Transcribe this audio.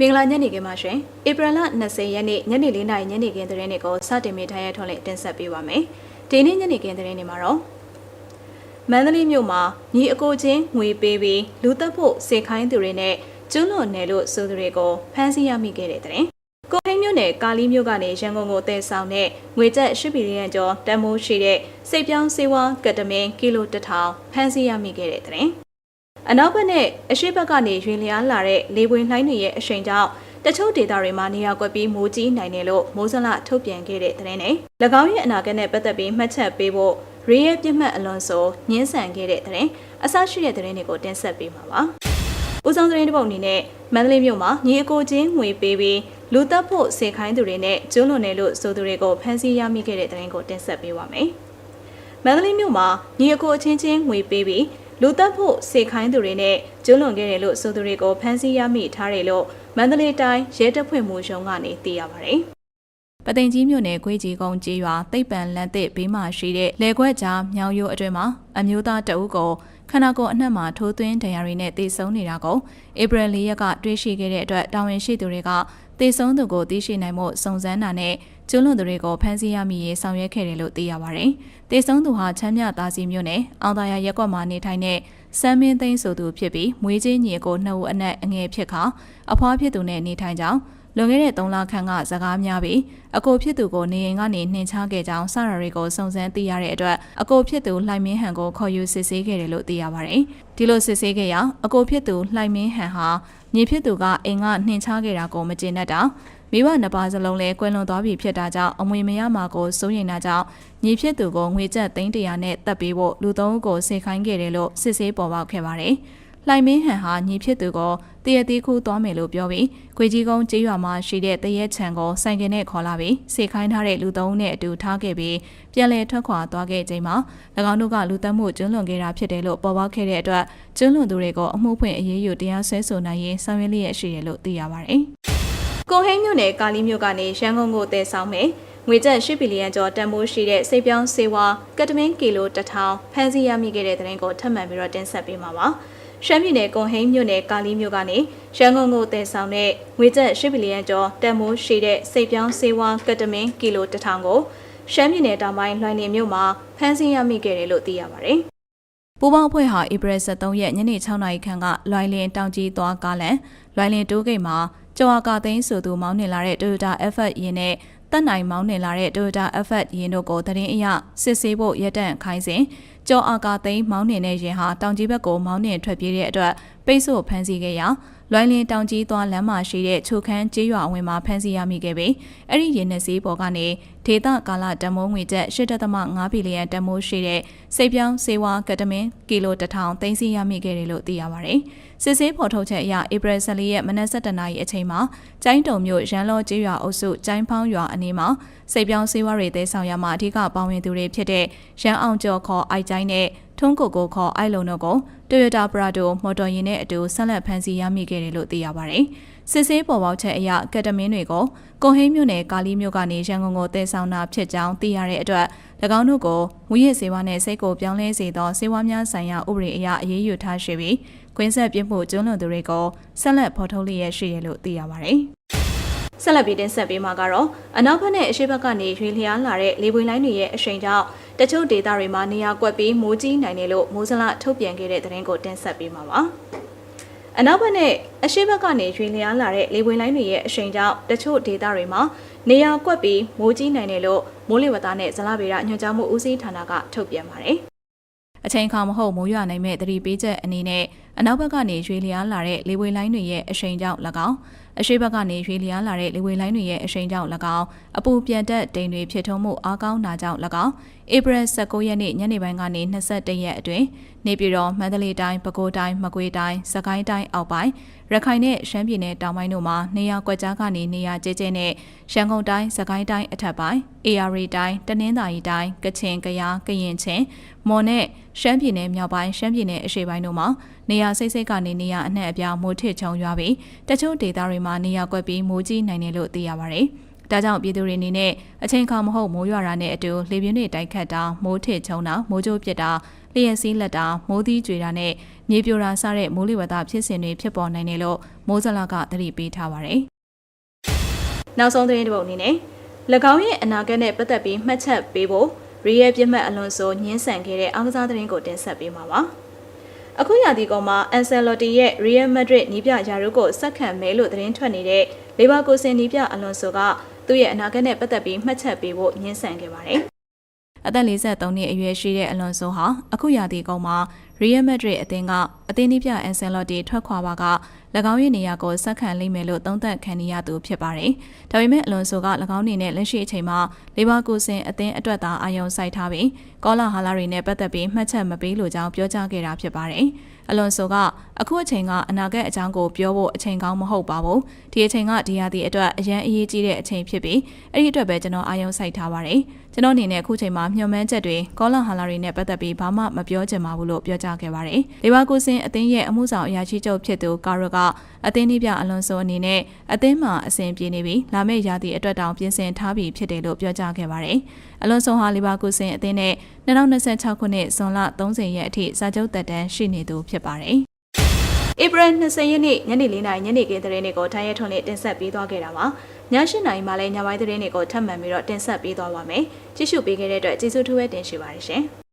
မင်္ဂလာညနေခင်းပါရှင်ဧပြီလ20ရက်နေ့ညနေ4:00နာရီညနေခင်းသတင်းတွေကိုစတင်မိထားရထုတ်လည်တင်ဆက်ပေးပါမယ်ဒီနေ့ညနေခင်းသတင်းတွေမှာတော့မန္တလေးမြို့မှာညီအကိုချင်းငွေပေးပြီးလူသက်ဖို့စေခိုင်းသူတွေနဲ့ကျွလွန်နယ်လို့ဆိုသူတွေကိုဖမ်းဆီးရမိခဲ့တဲ့တဲ့ကိုဟိန်းမြို့နယ်ကာလီမြို့ကနေရန်ကုန်ကိုတည်ဆောင်တဲ့ငွေကျပ်10ဘီလီယံကျော်တန်မိုးရှိတဲ့စိတ်ပြောင်းစေဝါကတမင်ကီလိုတစ်ထောင်ဖမ်းဆီးရမိခဲ့တဲ့တဲ့ အနောက်ဘက်နဲ့အရှေ့ဘက်ကနေရွေလျားလာတဲ့လေပွေလှိုင်းတွေရဲ့အရှိန်ကြောင့်တချို့ဒေသတွေမှာနေရာကွက်ပြီးမိုးကြီးနိုင်တယ်လို့မိုးစလထုတ်ပြန်ခဲ့တဲ့သတင်းနဲ့၎င်းရဲ့အနာဂတ်နဲ့ပတ်သက်ပြီးမှတ်ချက်ပေးဖို့ရေရဲ့ပြစ်မှတ်အလွန်ဆိုညှင်းဆန်ခဲ့တဲ့သတင်းအစရှိတဲ့သတင်းတွေကိုတင်ဆက်ပေးမှာပါ။ဦးဆောင်သတင်းတစ်ပုဒ်အနေနဲ့မန္တလေးမြို့မှာညီအကိုချင်းငွေပေးပြီးလူသက်ဖို့စေခိုင်းသူတွေနဲ့ကျွလွန်တယ်လို့ဆိုသူတွေကိုဖမ်းဆီးရမိခဲ့တဲ့သတင်းကိုတင်ဆက်ပေးပါမယ်။မန္တလေးမြို့မှာညီအကိုအချင်းချင်းငွေပေးပြီး လူသက်ဖို့စေခိုင်းသူတွေနဲ့ကျွလွန်ခဲ့တယ်လို့ဆိုသူတွေကိုဖမ်းဆီးရမိထားတယ်လို့မန္တလေးတိုင်းရဲတပ်ဖွဲ့မှူးရုံးကနေသိရပါတယ်။ပသိမ်ကြီးမြို့နယ်ခွေးကြီးကုန်းကျေးရွာတိတ်ပံလန်တစ်ဘေးမှာရှိတဲ့လေခွက်ကြားမြောင်ရိုးအတွင်းမှာအမျိုးသားတအုပ်ကိုခန္ဓာကိုယ်အနှံ့မှာထိုးသွင်းဒဏ်ရာတွေနဲ့တေဆုံးနေတာကိုဧပြီ၄ရက်ကတွေ့ရှိခဲ့တဲ့အတွက်တာဝန်ရှိသူတွေက တေဆုံးသူကိုသိရှိနိုင်မှုစုံစမ်းတာနဲ့ကျွလွန်သူတွေကိုဖမ်းဆီးရမိရေးဆောင်ရွက်ခဲ့တယ်လို့သိရပါတယ်။တေဆုံးသူဟာချမ်းမြသားစီမြို့နယ်အောင်သာယာရက်ကွက်မှာနေထိုင်တဲ့စမ်းမင်းသိန်းဆိုသူဖြစ်ပြီးမွေးချင်းညီကိုနှစ်ဦးအနက်အငယ်ဖြစ်ခါအဖွားဖြစ်သူနဲ့နေထိုင်ကြောင်း လွန်ခဲ့တဲ့3လခန့်ကစကားများပြီးအကိုဖြစ်သူကိုနေအိမ်ကနေနှင်ချခဲ့ကြောင်းစရတွေကိုစုံစမ်းသိရတဲ့အတွက်အကိုဖြစ်သူလှိုင်မင်းဟန်ကိုခေါ်ယူစစ်ဆေးခဲ့တယ်လို့သိရပါတယ်။ဒီလိုစစ်ဆေးခဲ့ရာအကိုဖြစ်သူလှိုင်မင်းဟန်ဟာညီဖြစ်သူကအိမ်ကနှင်ချခဲ့တာကိုမကျေနပ်တာမိဘနှစ်ပါးစလုံးလည်းကွယ်လွန်သွားပြီဖြစ်တာကြောင့်အမွေမရမှာကိုစိုးရိမ်တာကြောင့်ညီဖြစ်သူကိုငွေကျပ်သိန်းတရာနဲ့တပ်ပေးဖို့လူသုံးဦးကိုစေခိုင်းခဲ့တယ်လို့စစ်ဆေးပေါ်ပေါက်ခဲ့ပါတယ်။ လှိုင်မင်းဟန်ဟာညီဖြစ်သူကိုတရသေးခူးသွားမယ်လို့ပြောပြီးခွေကြီးကုန်းကျေးရွာမှာရှိတဲ့တရက်ချံကိုဆိုင်ကင်နဲ့ခေါ်လာပြီးစေခိုင်းထားတဲ့လူသုံးဦးနဲ့အတူထားခဲ့ပြီးပြန်လည်ထွက်ခွာသွားခဲ့ချိန်မှာ၎င်းတို့ကလူသက်မှုကျွလွန်ခဲ့တာဖြစ်တယ်လို့ပေါ်ပေါက်ခဲ့တဲ့အတွက်ကျွလွန်သူတွေကိုအမှုဖွင့်အရေးယူတရားစွဲဆိုနိုင်ရေးဆောင်ရွက်လျက်ရှိတယ်လို့သိရပါတယ်။ကိုဟိန်းမြို့နယ်ကာလီမြို့ကနေရန်ကုန်ကိုတည်ဆောင်မယ်ငွေကျပ်10ဘီလီယံကျော်တန်ဖိုးရှိတဲ့စိတ်ပြောင်းစေဝါကတမင်းကီလိုတစ်ထောင်ဖမ်းဆီးရမိခဲ့တဲ့တဲ့ရင်ကိုထပ်မံပြီးတော့တင်ဆက်ပေးမှာပါ။ ရှမ်းပြည်နယ်ကွန်ဟိန်းမြို့နယ်ကာလီမြို့ကနေရန်ကုန်ကိုတည်ဆောင်တဲ့ငွေကျပ်10ဘီလီယံကျော်တန်ဖိုးရှိတဲ့စိတ်ပြောင်းစေဝါကတမင်းကီလိုတစ်ထောင်ကိုရှမ်းပြည်နယ်တောင်ပိုင်းလွိုင်လင်မြို့မှာဖမ်းဆီးရမိခဲ့တယ်လို့သိရပါတယ်။ပူပေါင်းအဖွဲ့ဟာဧပြီ23ရက်ညနေ6နာရီခန့်ကလွိုင်လင်တောင်ကြီးသွားကားလန်လွိုင်လင်တိုးဂိတ်မှာကျော်အကာသိန်းဆိုသူမောင်းနေလာတဲ့ Toyota FF ယာဉ်နဲ့ တက်နိုင်မောင်းနေလာတဲ့ Toyota FF ယာဉ်တို့ကိုတရင်အရစစ်ဆေးဖို့ရက်တန့်ခိုင်းစဉ်ကျော်အာကာသိန်းမောင်းနေတဲ့ယာဉ်ဟာတောင်ကြီးဘက်ကိုမောင်းနေထွက်ပြေးတဲ့အတွက်ပိတ်ဆို့ဖမ်းဆီးခဲ့ရာ လွိုင်းလင်းတောင်ကြီးသွားလမ်းမှာရှိတဲ့ချိုခန်းကျေးရွာအဝင်မှာဖမ်းဆီးရမိခဲ့ပြီးအဲ့ဒီရင်နှစည်းပေါ်ကနေဒေတာကာလတမိုးငွေကျပ်8.5ဘီလီယံတမိုးရှိတဲ့စိတ်ပြောင်းစေဝါကတမင်ကီလို1000သိန်းစီရမိခဲ့တယ်လို့သိရပါတယ်။စစ်ဆေးဖော်ထုတ်ချက်အရဧပြီ14ရက်မနက်7:00နာရီအချိန်မှာကျိုင်းတုံမြို့ရန်လောကျေးရွာအုပ်စုကျိုင်းဖောင်းရွာအနီးမှာစိတ်ပြောင်းစေဝါတွေတဲဆောင်ရမှာအထူးကပါဝင်သူတွေဖြစ်တဲ့ရန်အောင်ကျော်ခေါ်အိုက်ကျိုင်းနဲ့ ထွန်းကိုကိုခေါ်အိုက်လုံတို့ကို Toyota Prado မော်တော်ယာဉ်နဲ့အတူဆက်လက်ဖမ်းဆီးရမိခဲ့တယ်လို့သိရပါတယ်။စစ်ဆေးပေါ်ပေါက်ချက်အရကက်တမင်းတွေကိုကွန်ဟိန်းမြို့နယ်ကာလီမြို့ကနေရန်ကုန်ကိုတည်ဆောင်တာဖြစ်ကြောင်းသိရတဲ့အတွက်၎င်းတို့ကိုမူရစ်စေဝါနဲ့စိတ်ကိုပြောင်းလဲစေသောစေဝါများဆိုင်ရာဥပဒေအရအရေးယူထားရှိပြီးကွင်းဆက်ပြစ်မှုကျွလွန်သူတွေကိုဆက်လက်ဖော်ထုတ်လျက်ရှိရလို့သိရပါတယ်။ဆက်လက်ပြီးတင်ဆက်ပေးမှာကတော့အနောက်ဘက်နဲ့အရှေ့ဘက်ကနေရွေလျားလာတဲ့လေပွေလိုင်းတွေရဲ့အရှိန်ကြောင့် တချို့ဒေသတွေမှာနေရာကွက်ပြီးမိုးကြီးနိုင်တယ်လို့မိုးစလထုတ်ပြန်ခဲ့တဲ့သတင်းကိုတင်ဆက်ပေးမှာပါ။အနောက်ဘက်နဲ့အရှေ့ဘက်ကနေရွေလျားလာတဲ့လေပွေလိုင်းတွေရဲ့အရှိန်ကြောင့်တချို့ဒေသတွေမှာနေရာကွက်ပြီးမိုးကြီးနိုင်တယ်လို့မိုးလေဝသနဲ့ဇလဗေဒညွှန်ကြားမှုဦးစီးဌာနကထုတ်ပြန်ပါတယ်။အချိန်ခါမဟုတ်မိုးရွာနိုင်မဲ့သတိပေးချက်အနေနဲ့အနောက်ဘက်ကနေရွေလျားလာတဲ့လေပွေလိုင်းတွေရဲ့အရှိန်ကြောင့်၎င်းအရှိဘက်ကနေရွေလျားလာတဲ့လေဝေလိုင်းတွေရဲ့အရှိန်ကြောင့်၎င်းအပူပြန်တက်တိမ်တွေဖြစ်ထုံးမှုအားကောင်းတာကြောင့်၎င်းဧပြီ19ရက်နေ့ညနေပိုင်းကနေ21ရက်အတွင်းနေပြည်တော်မန္တလေးတိုင်းပဲခူးတိုင်းမကွေးတိုင်းစကိုင်းတိုင်းအောက်ပိုင်းရခိုင်နဲ့ရှမ်းပြည်နယ်တောင်ပိုင်းတို့မှာနေရာကွက်ကြားကနေနေရာကျကျနဲ့ရန်ကုန်တိုင်းစကိုင်းတိုင်းအထက်ပိုင်း AR တိုင်းတနင်္သာရီတိုင်းကချင်ကယားကရင်ချင်းမော်နဲ့ရှမ်းပြည်နယ်မြောက်ပိုင်းရှမ်းပြည်နယ်အရှေ့ပိုင်းတို့မှာနေရာစိတ်စိတ်ကနေနေရာအနှံ့အပြားမိုးထစ်ချုံရွာပြီးတချို့ဒေသတွေမှာနေရာကွက်ပြီးမိုးကြီးနိုင်တယ်လို့သိရပါတယ်။ ဒါကြောင့်ပြည်သူတွေအနေနဲ့အချိန်ခါမဟုတ်မိုးရွာတာနဲ့အတူလေပြင်းတွေတိုက်ခတ်တာမိုးထစ်ချုံတာမိုးကြိုးပစ်တာလျှက်စီးလက်တာမိုးသီးကြွေတာနဲ့မြေပြိုတာစတဲ့မိုးလေဝသဖြစ်စဉ်တွေဖြစ်ပေါ်နိုင်တယ်လို့မိုးဇလကသတိပေးထားပါတယ်။နောက်ဆုံးသတင်းတစ်ပုဒ်အနေနဲ့၎င်းရဲ့အနာဂတ်နဲ့ပတ်သက်ပြီးမှတ်ချက်ပေးဖို့ရီယယ်ပြစ်မှတ်အလွန်ဆိုညှင်းဆန်ခဲ့တဲ့အားကစားသတင်းကိုတင်ဆက်ပေးမှာပါ။အခုရာသီကောင်မှာအန်ဆယ်လော်တီရဲ့ Real Madrid နီးပြယာရုကိုစက်ခံမဲလို့သတင်းထွက်နေတဲ့လေဘာကိုစင်နီးပြအလွန်ဆိုက သူ့ရဲ့အနာဂတ်နဲ့ပတ်သက်ပြီးမှတ်ချက်ပေးဖို့ညှင်းဆန်ခဲ့ပါတယ်။အသက်43နှစ်အရွယ်ရှိတဲ့အလွန်ဆိုဟာအခုရာသီကောင်မှာ Real Madrid အသင်းကအသင်းနီးပြအန်ဆယ်လော်တီထွက်ခွာပါက၎င်းရဲ့နေရာကိုစက်ခံလိမ့်မယ်လို့သုံးသပ်ခံနေရသူဖြစ်ပါတယ်။ဒါပေမဲ့အလွန်ဆိုက၎င်းအနေနဲ့လက်ရှိအချိန်မှာလေဘာကိုစင်အသင်းအတွက်သာအာရုံစိုက်ထားပြီးကောလာဟာလာတွေနဲ့ပတ်သက်ပြီးမှတ်ချက်မပေးလိုကြောင်းပြောကြားခဲ့တာဖြစ်ပါတယ်။အလွန်ဆိုကအခုအချိန်ကအနာဂတ်အကြောင်းကိုပြောဖို့အချိန်ကောင်းမဟုတ်ပါဘူး။ဒီအချိန်ကဒီရာသီအတွက်အရန်အရေးကြီးတဲ့အချိန်ဖြစ်ပြီးအဲ့ဒီအတွက်ပဲကျွန်တော်အာရုံစိုက်ထားပါတယ်။ကျွန်တော်အနေနဲ့အခုချိန်မှာမျှော်မှန်းချက်တွေကောလာဟာလာတွေနဲ့ပတ်သက်ပြီးဘာမှမပြောချင်ပါဘူးလို့ပြောကြားခဲ့ပါတယ်။လေဘာကိုစင်အသင်းရဲ့အမှုဆောင်အရာရှိချုပ်ဖြစ်သူကာရိုကအသင်းနှိပြအလွန်ဆိုအနေနဲ့အသင်းမှာအဆင်ပြေနေပြီးလာမယ့်ရာသီအတွက်တောင်ပြင်ဆင်ထားပြီးဖြစ်တယ်လို့ပြောကြားခဲ့ပါတယ်။အလွန်ဆိုဟာလေဘာကိုစင်အသင်းနဲ့2026ခုနှစ်ဇွန်လ30ရက်အထိစာချုပ်သက်တမ်းရှိနေသူဖြစ်ပါတယ်။ဧပြီ20ရက်နေ့ညနေ4နာရီညနေခင်းသတင်းတွေကိုထိုင်းရထွန်းလေးတင်ဆက်ပေးသွားခဲ့တာပါ။ည7နာရီမှလည်းညပိုင်းသတင်းတွေကိုထပ်မံပြီးတော့တင်ဆက်ပေးသွားပါမယ်။ကြည့်ရှုပေးခဲ့တဲ့အတွက်ကျေးဇူးထူးပဲတင်ရှိပါတယ်ရှင်။